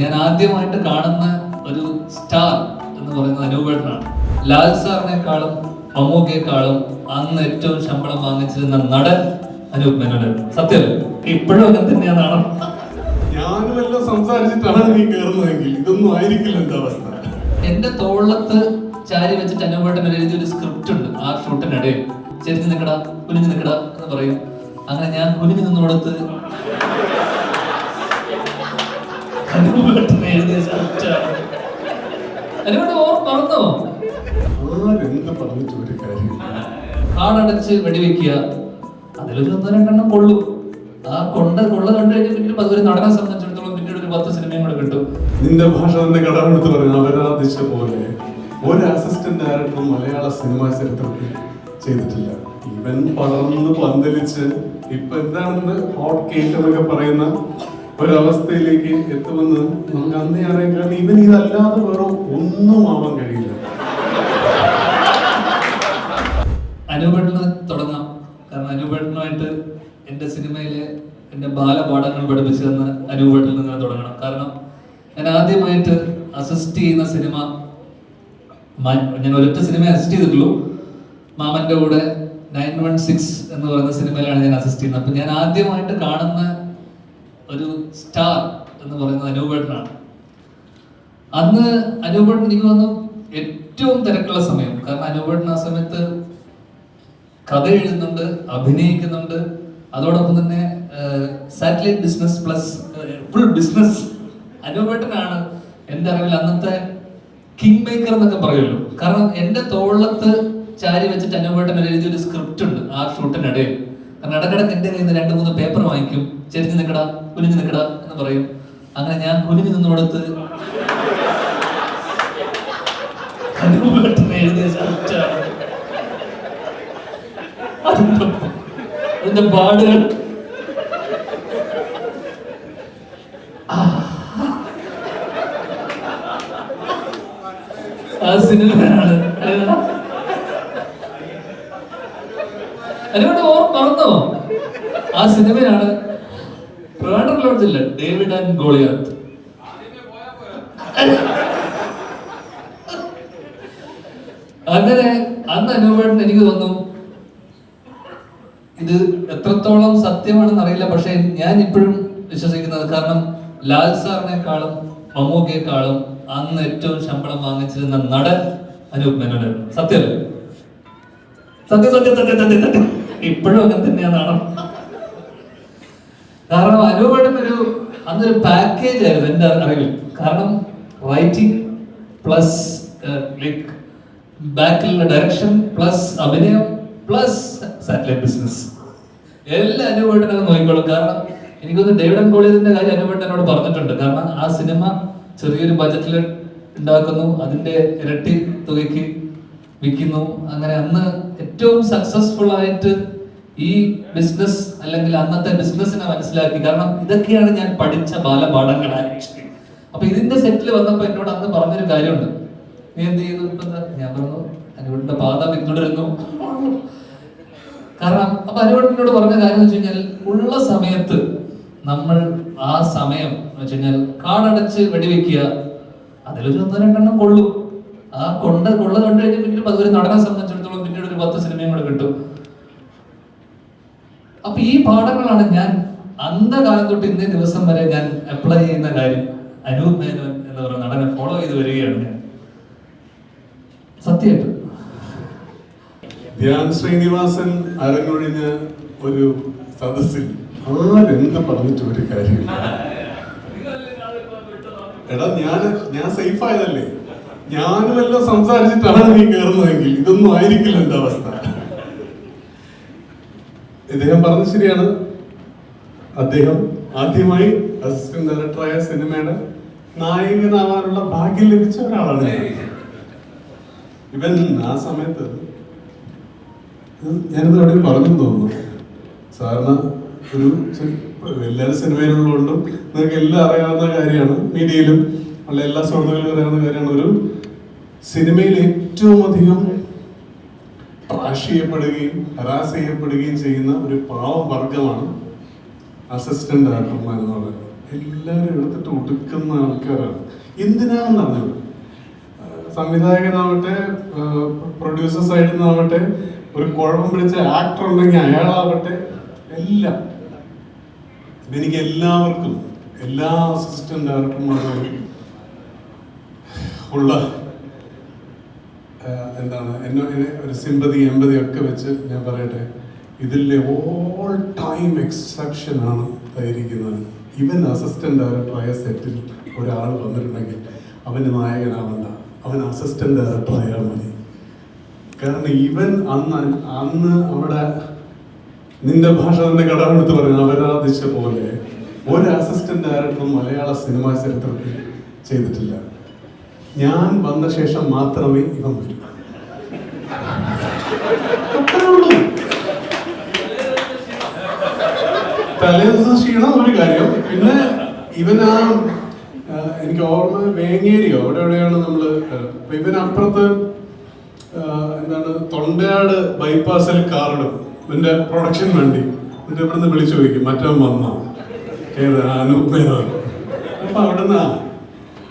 ഞാൻ ആദ്യമായിട്ട് കാണുന്ന ഒരു സ്റ്റാർ എന്ന് പറയുന്നത് അനൂപേട്ടനാണ് ലാൽ സാറിനേക്കാളും മമ്മൂക്കയെക്കാളും അന്ന് ഏറ്റവും ശമ്പളം വാങ്ങിച്ചിരുന്ന നടൻ അനൂപ് മേനോനായിരുന്നു. സത്യമല്ലേ ഇപ്പോഴും അങ്ങനെ തന്നെയാണ് ഞാനും എല്ലാം സംസാരിച്ചിട്ടാണ് നീ കയറുന്നതെങ്കിൽ ഇതൊന്നും ആയിരിക്കില്ല എന്റെ അവസ്ഥ. എന്റെ തോളത്ത് ചാരി വെച്ചിട്ട് അനൂപേട്ടൻ എഴുതിയ ഒരു സ്ക്രിപ്റ്റ് ഉണ്ട്. ആ ഷൂട്ടിനിടയിൽ ചെരിഞ്ഞു നിൽക്കടാ കുനിഞ്ഞു നിൽക്കടാ എന്ന് പറയും. അങ്ങനെ ഞാൻ കുനിഞ്ഞു നിന്നോടത്ത് അനൂപേട്ടൻ എഴുതിയ സ്ക്രിപ്റ്റാണ് അനൂപേട്ടൻ ഓർ മറന്നോ? ആരെന്ത് പറഞ്ഞിട്ട് ഒരു കാര്യമില്ല കാടടച്ച് വെടിവെക്കുക. അതിലൊരു ഒന്നോ രണ്ടെണ്ണം കൊള്ളു. ആ കൊണ്ട കൊള്ള കണ്ടു കഴിഞ്ഞാൽ പിന്നെ ഒരു നടനെ സംബന്ധിച്ചിടത്തോളം പിന്നീട് ഒരു പത്ത് സിനിമയും കൂടെ കിട്ടും. നിന്റെ ഭാഷ തന്നെ കടമെടുത്ത് പറഞ്ഞു അവരാദിച്ച പോലെ ഒരു അസിസ്റ്റന്റ് ഡയറക്ടറും മലയാള സിനിമാ ചരിത്രത്തിൽ ചെയ്തിട്ടില്ല. ഇവൻ പടർന്ന് പന്തലിച്ച് ഇപ്പൊ എന്താണെന്ന് ഹോട്ട് കേക്ക് എന്നൊക്കെ പറയുന്ന ഒരവസ്ഥയിലേക്ക് എത്തുമെന്ന് നമുക്ക് അന്ന് അറിയാൻ കാരണം ഇവൻ ഇതല്ലാതെ വേറെ ഒന്നും ആവാൻ കഴിയില്ല. അനുപേട്ടന് തുടങ്ങാം. കാരണം അനുപേട്ടനുമായിട്ട് എന്റെ സിനിമയിലെ എന്റെ ബാലപാഠങ്ങൾ പഠിപ്പിച്ചു തന്ന അനൂപേട്ടനിൽ തുടങ്ങണം. കാരണം ഞാൻ ആദ്യമായിട്ട് അസിസ്റ്റ് ചെയ്യുന്ന സിനിമ ഞാൻ ഒരൊറ്റ സിനിമ അസിസ്റ്റ് ചെയ്തിട്ടുള്ളൂ. മാമന്റെ കൂടെ നയൻ വൺ സിക്സ് എന്ന് പറയുന്ന സിനിമയിലാണ് ഞാൻ അസിസ്റ്റ് ചെയ്യുന്നത്. അപ്പം ഞാൻ ആദ്യമായിട്ട് കാണുന്ന ഒരു സ്റ്റാർ എന്ന് പറയുന്നത് അനൂപേട്ടനാണ് അന്ന് അനൂപേട്ടൻ എനിക്ക് തോന്നുന്നു ഏറ്റവും തിരക്കുള്ള സമയം കാരണം അനൂപേട്ടൻ ആ സമയത്ത് കഥ എഴുതുന്നുണ്ട് അഭിനയിക്കുന്നുണ്ട്. അതോടൊപ്പം തന്നെ satellite business plus full business അനുപേട്ടനാണ് എന്റെ അറിവിൽ അന്നത്തെ കിങ് മേക്കർ എന്നൊക്കെ പറയുമല്ലോ. കാരണം എന്റെ തോളത്ത് ചാരി വെച്ചിട്ട് അനുപേട്ടൻ എഴുതിയൊരു സ്ക്രിപ്റ്റ് ഉണ്ട് ആ ഷൂട്ടിനിടയിൽ. കാരണം ഇടക്കിടക്ക് എന്റെ കയ്യിൽ നിന്ന് രണ്ട് മൂന്ന് പേപ്പർ വാങ്ങിക്കും. ചെരിഞ്ഞ് നിൽക്കടാ കുനിഞ്ഞ് നിൽക്കടാ എന്ന് പറയും. അങ്ങനെ ഞാൻ കുനിഞ്ഞ് നിന്നോടത്ത് അനുപേട്ടൻ എഴുതിയ സ്ക്രിപ്റ്റാണ് അതിന്റെ പാടുകൾ. ആ. സിനിമയാണ്. അതിനോട് മറന്നോ? ആ സിനിമയാണ് ട്രിവാൻഡ്രം ലോഡ്ജില്ല ഡേവിഡ് ആൻഡ് ഗോളിയാത്ത്. അങ്ങനെ അന്ന് അനുഭവം എനിക്ക് തോന്നുന്നു ഇത് എത്രത്തോളം സത്യമാണെന്ന് അറിയില്ല പക്ഷെ ഞാൻ ഇപ്പോഴും വിശ്വസിക്കുന്നത് കാരണം ലാൽ സാറിനേക്കാളും മമ്മൂക്കയെക്കാളും അന്ന് ഏറ്റവും ശമ്പളം വാങ്ങിച്ചിരുന്ന നടൻ അനൂപ് മേനോനായിരുന്നു. സത്യമല്ലേ സത്യം സത്യം സത്യം സത്യം സത്യം. ഇപ്പോഴും അങ്ങനെ തന്നെയാണ് കാരണം അനൂപേട്ടൻ ഒരു അന്നൊരു പാക്കേജ് ആയിരുന്നു എന്റെ അറിവിൽ. കാരണം റൈറ്റിംഗ് പ്ലസ് ലൈക്ക് ബാക്കിലുള്ള ഡയറക്ഷൻ പ്ലസ് അഭിനയം പ്ലസ് സാറ്റലൈറ്റ് ബിസിനസ് എല്ലാ അനുഭവത്തിനും അത് നോക്കിക്കോളും. കാരണം എനിക്കൊന്ന് ഡേവിഡ് ആൻഡ് കോളിയതിന്റെ കാര്യം അനുപേട്ടൻ എന്നോട് പറഞ്ഞിട്ടുണ്ട്. കാരണം ആ സിനിമ ചെറിയൊരു ബജറ്റിൽ ഉണ്ടാക്കുന്നു. അതിന്റെ ഇരട്ടി തുകയ്ക്ക് വിൽക്കുന്നു. അങ്ങനെ അന്ന് ഏറ്റവും സക്സസ്ഫുൾ ആയിട്ട് ഈ ബിസിനസ് അല്ലെങ്കിൽ അന്നത്തെ ബിസിനസ്സിനെ മനസ്സിലാക്കി. കാരണം ഇതൊക്കെയാണ് ഞാൻ പഠിച്ച ബാലപാഠങ്ങൾ ആക്ച്വലി. അപ്പൊ ഇതിന്റെ സെറ്റിൽ വന്നപ്പോൾ എന്നോട് അന്ന് പറഞ്ഞൊരു കാര്യമുണ്ട്. നീ എന്ത് ചെയ്തു ഇപ്പൊ? ഞാൻ പറഞ്ഞു അനുവിന്റെ പാത പിന്തുടരുന്നു കാരണം അപ്പൊ അനുവട്ടനോട് പറഞ്ഞ കാര്യം വെച്ച് കഴിഞ്ഞാൽ ഉള്ള സമയത്ത് നമ്മൾ ആ സമയം എന്ന് വെച്ച് കഴിഞ്ഞാൽ കാടടച്ച് വെടിവെക്കുക അതിലൊരു ഒന്ന് രണ്ടെണ്ണം കൊള്ളു. ആ കൊണ്ട് കൊള്ള കണ്ടു കഴിഞ്ഞാൽ പിന്നീട് അത് ഒരു നടനെ സംബന്ധിച്ചിടത്തോളം പിന്നീട് ഒരു പത്ത് സിനിമയും കൂടെ കിട്ടും. അപ്പൊ ഈ പാഠങ്ങളാണ് ഞാൻ അന്ധകാലം തൊട്ട് ഇന്നേ ദിവസം വരെ ഞാൻ അപ്ലൈ ചെയ്യുന്ന കാര്യം. അനൂപ് മേനോൻ എന്ന് പറയുന്ന നടനെ ഫോളോ ചെയ്ത് വരികയാണ് ഞാൻ. സത്യമായിട്ട്. ധ്യാൻ ശ്രീനിവാസൻ അരങ്ങൊഴിഞ്ഞ ഒരു സദസ്സിൽ ആരെന്ത് പറഞ്ഞിട്ട് ഒരു കാര്യം എടാ ഞാൻ ഞാൻ സേഫ് ആയതല്ലേ? ഞാനും എല്ലാം സംസാരിച്ചിട്ടാണ് നീ കയറുന്നതെങ്കിൽ ഇതൊന്നും ആയിരിക്കില്ല എന്റെ അവസ്ഥ. ഇദ്ദേഹം പറഞ്ഞ ശരിയാണ്. അദ്ദേഹം ആദ്യമായി അസിസ്റ്റന്റ് ഡയറക്ടറായ സിനിമയുടെ നായകനാവാനുള്ള ഭാഗ്യം ലഭിച്ച ഒരാളാണ്. ഇവൻ ആ സമയത്ത് ഞാനിത് അവിടെ പറഞ്ഞു തോന്നുന്നു. സാറിന് ഒരു എല്ലാവരും സിനിമയിലുള്ളതുകൊണ്ടും നിങ്ങൾക്ക് എല്ലാം അറിയാവുന്ന കാര്യമാണ്. മീഡിയയിലും അല്ല എല്ലാ സുഹൃത്തുക്കളും അറിയാവുന്ന കാര്യമാണ്. ഒരു സിനിമയിൽ ഏറ്റവും അധികം ട്രാഷ് ചെയ്യപ്പെടുകയും ഹരാസ് ചെയ്യപ്പെടുകയും ചെയ്യുന്ന ഒരു പാവം വർഗമാണ് അസിസ്റ്റന്റ് ഡയറക്ടർമാർ എന്ന് പറയുന്നത്. എല്ലാവരും എടുത്തിട്ട് ഒടുക്കുന്ന ആൾക്കാരാണ്. എന്തിനാണെന്ന് അറിഞ്ഞത് സംവിധായകനാവട്ടെ പ്രൊഡ്യൂസർ സൈഡിൽ നിന്നാവട്ടെ ഒരു കുഴപ്പം പിടിച്ച ആക്ടർ ഉണ്ടെങ്കിൽ അയാളാവട്ടെ എല്ലാം. എനിക്ക് എല്ലാവർക്കും എല്ലാ അസിസ്റ്റന്റ് ഡയറക്ടർമാർക്കും ഉള്ള എന്താണ് എന്നെ ഒരു സിമ്പതി എമ്പതി ഒക്കെ വെച്ച് ഞാൻ പറയട്ടെ ഇതിലെ ഓൾ ടൈം എക്സെപ്ഷൻ ആണ് ആയിരിക്കുന്നത്. ഇവൻ അസിസ്റ്റന്റ് ഡയറക്ടറായ സെറ്റിൽ ഒരാൾ വന്നിട്ടുണ്ടെങ്കിൽ അവന്റെ നായകനാവണ്ട. അവൻ അസിസ്റ്റന്റ് ഡയറക്ടർ ആയാൽ മതി. കാരണം ഇവൻ അന്ന് അന്ന് അവിടെ നിന്റെ ഭാഷ തന്നെ കടമെടുത്ത് പറഞ്ഞു അവരാധിച്ച പോലെ ഒരു അസിസ്റ്റന്റ് ഡയറക്ടറും മലയാള സിനിമാ ചരിത്രത്തിൽ ചെയ്തിട്ടില്ല. ഞാൻ വന്ന ശേഷം മാത്രമേ ഇവൻ വരൂ. തലേദിവസം ക്ഷീണം ഒരു കാര്യം. പിന്നെ ഇവൻ ആ ആ, എനിക്ക് ഓർമ്മ വേങ്ങേരിയോ? അവിടെ എവിടെയാണ് നമ്മൾ അപ്പൊ ഇവനപ്പുറത്ത് എന്താണ് തൊണ്ടയാട് ബൈപ്പാസിൽ കാറിടും. ഇവന്റെ പ്രൊഡക്ഷൻ വണ്ടി. എന്നിട്ട് ഇവിടുന്ന് വിളിച്ചു ചോദിക്കും മറ്റവൻ വന്നോ? ഏത് അനൂപ് മേനോൻ അപ്പൊ അവിടുന്ന്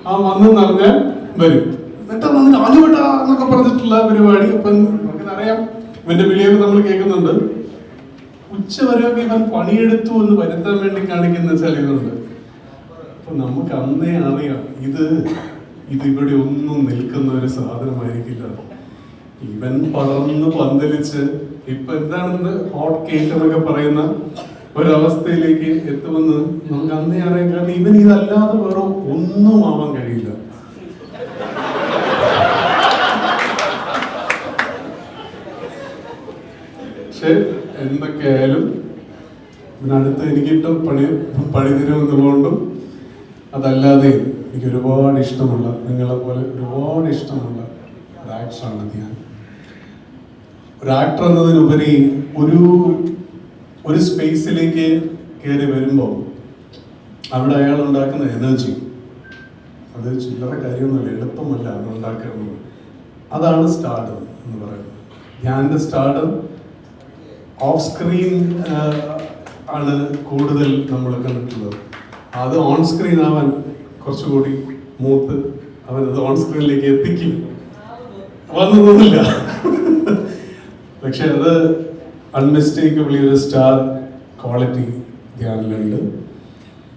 ആ വന്നെന്ന് പറഞ്ഞാൽ വരും. എന്നിട്ട് വന്നിട്ട് അനുവിട്ട എന്നൊക്കെ പറഞ്ഞിട്ടുള്ള പരിപാടി. അപ്പം നമുക്കറിയാം ഇവന്റെ വിളിയൊക്കെ നമ്മൾ കേൾക്കുന്നുണ്ട്. ഉച്ച വരെയൊക്കെ ഇവൻ പണിയെടുത്തു എന്ന് വരുത്താൻ വേണ്ടി കാണിക്കുന്ന ചില ഇതുണ്ട് അപ്പൊ നമുക്ക് അന്നേ അറിയാം. ഇത് ഇത് ഇവിടെ ഒന്നും നിൽക്കുന്ന ഒരു സാധനമായിരിക്കില്ല. ഇവൻ പടർന്ന് പന്തലിച്ച് ഇപ്പൊ എന്താണെന്ന് ഹോട്ട് കേക്ക് എന്നൊക്കെ പറയുന്ന ഒരവസ്ഥയിലേക്ക് എത്തുമെന്ന് നമുക്ക് അന്നേ അറിയാം. കാരണം ഇവൻ ഇതല്ലാതെ വേറെ ഒന്നും ആവാൻ കഴിയില്ല. പക്ഷെ എന്തൊക്കെയായാലും ഇതിനടുത്ത് എനിക്കിട്ട് പണി പണി അതല്ലാതെ എനിക്ക് ഒരുപാട് ഇഷ്ടമുള്ള നിങ്ങളെ പോലെ ഒരുപാട് ഇഷ്ടമുള്ള ഒരു ഞാൻ. ഒരു ആക്ടർ എന്നതിനുപരി ഒരു ഒരു സ്പേസിലേക്ക് കയറി വരുമ്പോൾ അവിടെ അയാൾ ഉണ്ടാക്കുന്ന എനർജി അത് ചില്ലറ കാര്യമൊന്നുമല്ല എളുപ്പമല്ല അത് ഉണ്ടാക്കുന്നത്. അതാണ് സ്റ്റാർഡം എന്ന് പറയുന്നത്. ഞാന്റെ സ്റ്റാർഡം ഓഫ് സ്ക്രീൻ ആണ് കൂടുതൽ നമ്മൾ കണ്ടിട്ടുള്ളത്. അത് ഓൺ സ്ക്രീൻ അവൻ കുറച്ചുകൂടി മൂത്ത് അവൻ അത് ഓൺ സ്ക്രീനിലേക്ക് എത്തിക്കും. വന്നൊന്നുമില്ല പക്ഷെ അത് അൺമിസ്റ്റേക്കബിളി ഒരു സ്റ്റാർ ക്വാളിറ്റി ധ്യാനിലുണ്ട്.